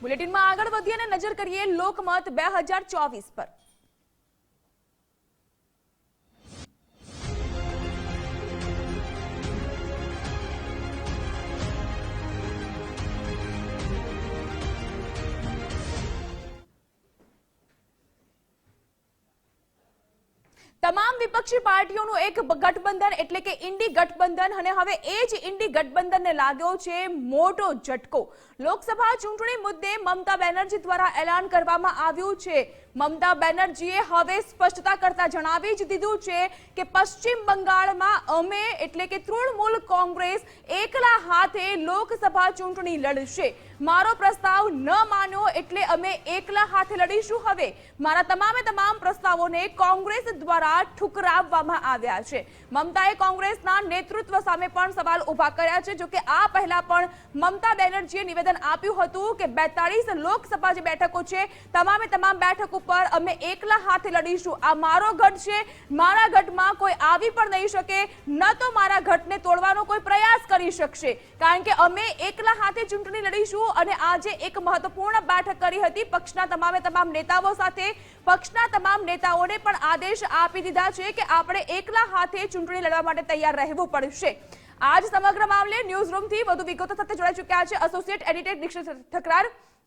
બુલેટિનમાં આગળ વધીએ અને નજર કરીએ લોકમત બે હજાર ચોવીસ પર. તમામ વિપક્ષી પાર્ટીઓનું એક ગઠબંધન એટલે કે ઇન્ડી ગઠબંધન અને હવે એ જ ઇન્ડી ગઠબંધનને લાગ્યો છે મોટો ઝટકો. લોકસભા ચૂંટણી મુદ્દે મમતા બેનર્જી દ્વારા એલાન કરવામાં આવ્યું છે. મમતા બેનર્જીએ હવે સ્પષ્ટતા કરતા જણાવી જ દીધું છે કે પશ્ચિમ બંગાળમાં અમે એટલે કે તૃણમૂલ કોંગ્રેસ એકલા હાથે લોકસભા ચૂંટણી લડશે. મારો પ્રસ્તાવ ન માન્યો એટલે અમે એકલા હાથે લડીશું હવે. મારા તમામે તમામ પ્રસ્તાવોને કોંગ્રેસ દ્વારા ઠુકરાવવામાં આવ્યા છે. મમતાએ કોંગ્રેસના નેતૃત્વ સામે પણ સવાલ ઊભા કર્યા છે. જોકે આ પહેલા પણ મમતા બેનર્જીએ નિવેદન આપ્યું હતું કે બેતાળીસ લોકસભા જે બેઠકો છે, તમામે તમામ બેઠક ઉપર અમે એકલા હાથે લડીશું. આ મારો ગઢ છે. મારા ગઢમાં કોઈ આવી પણ નહીં શકે. ન તો મારા ગઢને તોડવાનો કરી શકશે. કારણ કે અમે એકલા હાથે ચૂંટણી લડીશું અને આજે એક મહત્વપૂર્ણ બેઠક કરી હતી પક્ષના તમામે તમામ નેતાઓ સાથે. પક્ષના તમામ નેતાઓને પણ આદેશ આપી દીધા છે કે આપણે એકલા હાથે ચૂંટણી લડવા માટે તૈયાર રહેવું પડશે. આજ સમગ્ર મામલે ન્યૂઝ રૂમથી વધુ વિગતો સાથે જોડાઈ ચૂક્યા છે. એસોસિએટ એડિટર દીક્ષિત ઠકરાર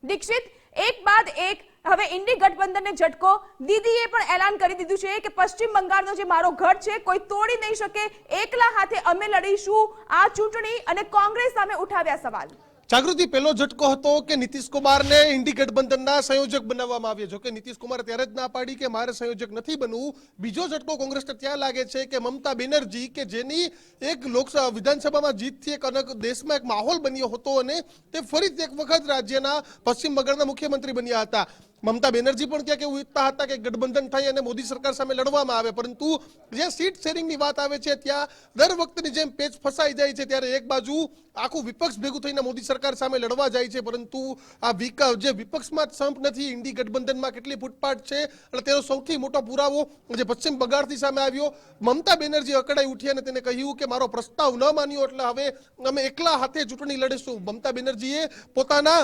દીક્ષિત, એક બાદ એક. હવે ઇન્ડી ગઠબંધનને ઝટકો. દીદીએ પણ એલાન કરી દીધું છે કે પશ્ચિમ બંગાળનો જે મારો ગઢ છે, કોઈ તોડી નહીં શકે. એકલા હાથે અમે લડીશું આ ચૂંટણી અને કોંગ્રેસ સામે ઉઠાવ્યા સવાલ. જાગૃતિ પહેલો ઝટકો હતો કે નીતિશ કુમારને ઇન્ડી ગઠબંધનના સંયોજક બનાવવામાં આવ્યા. જો કે નીતિશ કુમારે ત્યારે જ ના પાડી કે મારે સંયોજક નથી બનવું. બીજો ઝટકો કોંગ્રેસને ત્યાં લાગે છે કે મમતા બેનર્જી કે જેની એક લોકસભા, વિધાનસભામાં જીતથી એક અલગ દેશમાં એક માહોલ બન્યો હતો અને તે ફરીથી એક વખત રાજ્યના પશ્ચિમ બંગાળના મુખ્યમંત્રી બન્યા હતા. મમતા બેનર્જી પણ ક્યાંક એવું ઈચ્છતા હતા કે ગઠબંધન થાય અને મોદી સરકાર સામે લડવામાં આવે. પરંતુ જે સીટ શેરિંગની વાત આવે છે, ત્યાં દર વખતની જેમ પેચ ફસાઈ જાય છે, ત્યારે એક બાજુ આખું વિપક્ષ ભેગું થઈને મોદી સરકાર સામે લડવા જાય છે, પરંતુ આ વિક, જે વિપક્ષમાં જ સંપ નથી ઇન્ડી ગઠબંધનમાં કેટલી ફૂટપાટ છે અને તેનો સૌથી મોટો પુરાવો જે પશ્ચિમ બંગાળથી સામે આવ્યો. મમતા બેનર્જી અકળાઈ ઉઠી અને તેને કહ્યું કે, મારો પ્રસ્તાવ ન માન્યો, એટલે હવે અમે એકલા હાથે ચૂંટણી લડીશું. મમતા બેનર્જીએ પોતાના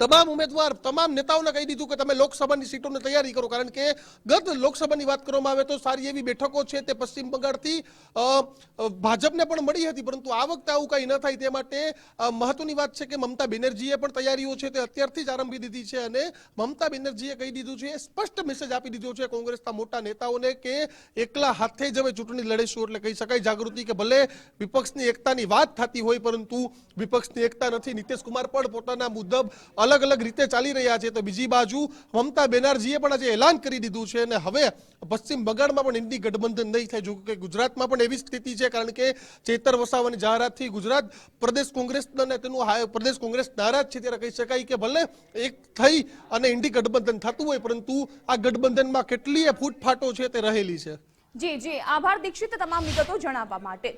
તમામ ઉમેદવાર, તમામ નેતાઓને કહી દીધું કે તમે લોકસભાની સીટોની તૈયારી કરો. કારણ કે ગત લોકસભાની વાત કરવામાં આવે તો સારી એવી બેઠકો છે તે પશ્ચિમ બંગાળથી ભાજપને પણ મળી હતી. પરંતુ આ વખતે આવું કંઈ ન થાય તે માટે મહત્વની વાત છે કે મમતા બેનર્જીએ પણ તૈયારીઓ છે તે અત્યારથી જ આરંભી દીધી છે અને મમતા બેનર્જીએ કહી દીધું છે, સ્પષ્ટ મેસેજ આપી દીધો છે કોંગ્રેસના મોટા નેતાઓને કે એકલા હાથે જ હવે ચૂંટણી લડીશું એટલે કહી શકાય જાગૃતિ કે ભલે વિપક્ષની એકતાની વાત થતી હોય પરંતુ વિપક્ષની એકતા નથી. નીતિશ કુમાર પણ પોતાના મુદ્દબ અલગ અલગ રીતે ચાલી રહ્યા છે. તો બીજી બાજુ મમતા બેનર્જીએ પણ આજે એલાન કરી દીધું છે અને હવે પશ્ચિમ બંગાળમાં પણ ઇન્ડી ગઠબંધન નહીં થાય. જો ગુજરાતમાં પણ એવી સ્થિતિ છે કારણ કે ચેતર વસાવાની જાહેરાતથી ગુજરાત પ્રદેશ કોંગ્રેસ અને તેનું પ્રદેશ કોંગ્રેસ નારાજ છે ત્યારે કહી શકાય કે ભલે એક થઈ અને ઇન્ડી ગઠબંધન થતું હોય, પરંતુ આ ગઠબંધનમાં કેટલીય ફૂટફાટો છે તે રહેલી છે. જી જી. આભાર દીક્ષિત તમામ વિગતો જણાવવા માટે.